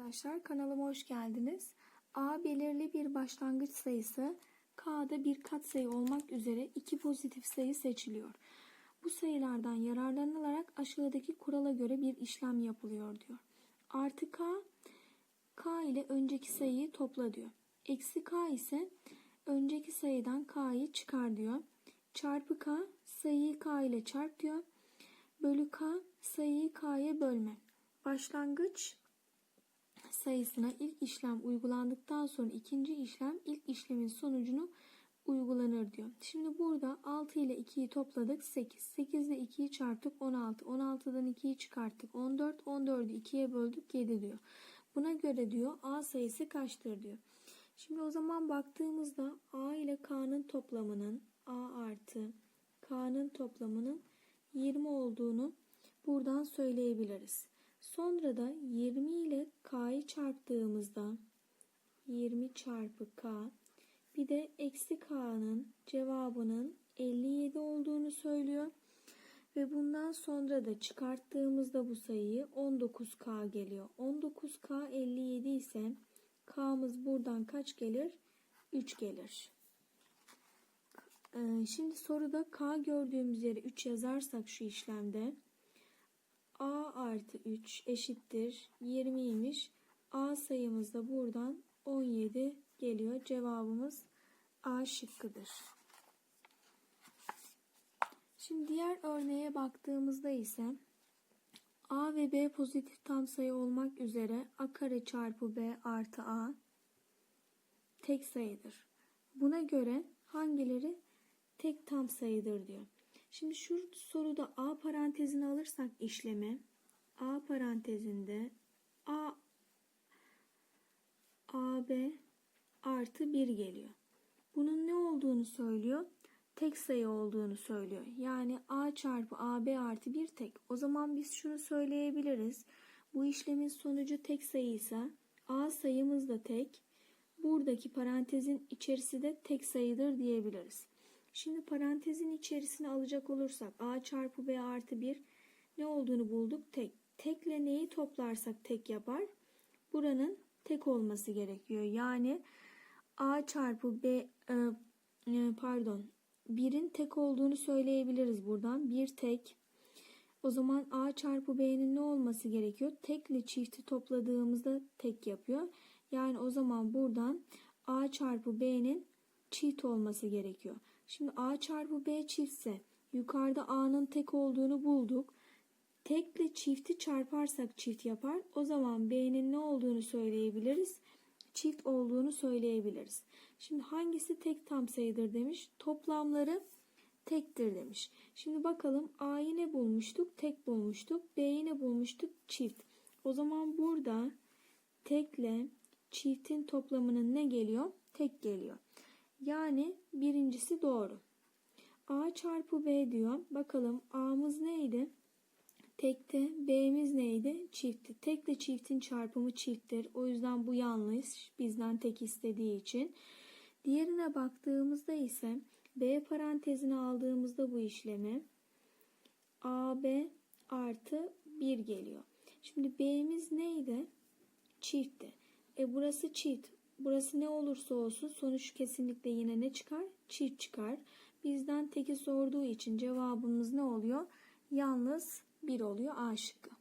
Arkadaşlar kanalıma hoş geldiniz. A belirli bir başlangıç sayısı, K'da bir katsayı olmak üzere iki pozitif sayı seçiliyor. Bu sayılardan yararlanılarak aşağıdaki kurala göre bir işlem yapılıyor diyor. Artı K, K ile önceki sayıyı topla diyor. Eksi K ise önceki sayıdan K'yı çıkar diyor. Çarpı K, sayıyı K ile çarp diyor. Bölü K, sayıyı K'ya bölme. Başlangıç sayısına ilk işlem uygulandıktan sonra ikinci işlem ilk işlemin sonucunu uygulanır diyor. Şimdi burada 6 ile 2'yi topladık 8. 8 ile 2'yi çarptık 16. 16'dan 2'yi çıkarttık 14. 14'ü 2'ye böldük 7 diyor. Buna göre diyor A sayısı kaçtır diyor. Şimdi o zaman baktığımızda A ile K'nın toplamının A artı K'nın toplamının 20 olduğunu buradan söyleyebiliriz. Sonra da 20 ile çarptığımızda 20 çarpı K bir de eksi K'nın cevabının 57 olduğunu söylüyor. Ve bundan sonra da çıkarttığımızda bu sayıyı 19K geliyor. 19K 57 ise K'mız buradan kaç gelir? 3 gelir. Ee, Şimdi soruda K gördüğümüz yere 3 yazarsak şu işlemde A artı 3 eşittir 20'ymiş. A sayımız da buradan 17 geliyor. Cevabımız A şıkkıdır. Şimdi diğer örneğe baktığımızda ise A ve B pozitif tam sayı olmak üzere A kare çarpı B artı A tek sayıdır. Buna göre hangileri tek tam sayıdır diyor. Şimdi şu soruda A parantezini alırsak işlemi A parantezinde AB artı 1 geliyor. Bunun ne olduğunu söylüyor? Tek sayı olduğunu söylüyor. Yani A çarpı AB artı 1 tek. O zaman biz şunu söyleyebiliriz. Bu işlemin sonucu tek sayıysa A sayımız da tek. Buradaki parantezin içerisi de tek sayıdır diyebiliriz. Şimdi parantezin içerisine alacak olursak A çarpı B artı 1 ne olduğunu bulduk? Tek. Tekle neyi toplarsak tek yapar? Buranın tek olması gerekiyor. Yani A çarpı B e, e, pardon 1'in tek olduğunu söyleyebiliriz buradan. 1 tek. O zaman A çarpı B'nin ne olması gerekiyor? Tekle çifti topladığımızda tek yapıyor. Yani o zaman buradan A çarpı B'nin çift olması gerekiyor. Şimdi A çarpı B çiftse yukarıda A'nın tek olduğunu bulduk. Tekle çifti çarparsak çift yapar. O zaman B'nin ne olduğunu söyleyebiliriz. Çift olduğunu söyleyebiliriz. Şimdi hangisi tek tam sayıdır demiş. Toplamları tektir demiş. Şimdi bakalım A'yı ne bulmuştuk? Tek bulmuştuk. B'yi ne bulmuştuk? Çift. O zaman burada tekle çiftin toplamının ne geliyor? Tek geliyor. Yani birincisi doğru. A çarpı B diyor. Bakalım A'mız neydi? Tekte B'miz neydi? Çiftti. Tekle çiftin çarpımı çifttir. O yüzden bu yanlış. Bizden tek istediği için. Diğerine baktığımızda ise B parantezine aldığımızda bu işlemi AB artı 1 geliyor. Şimdi B'miz neydi? Çiftti. E burası çift. Burası ne olursa olsun sonuç kesinlikle yine ne çıkar? Çift çıkar. Bizden teki sorduğu için cevabımız ne oluyor? Yalnız 1 oluyor A şıkkı.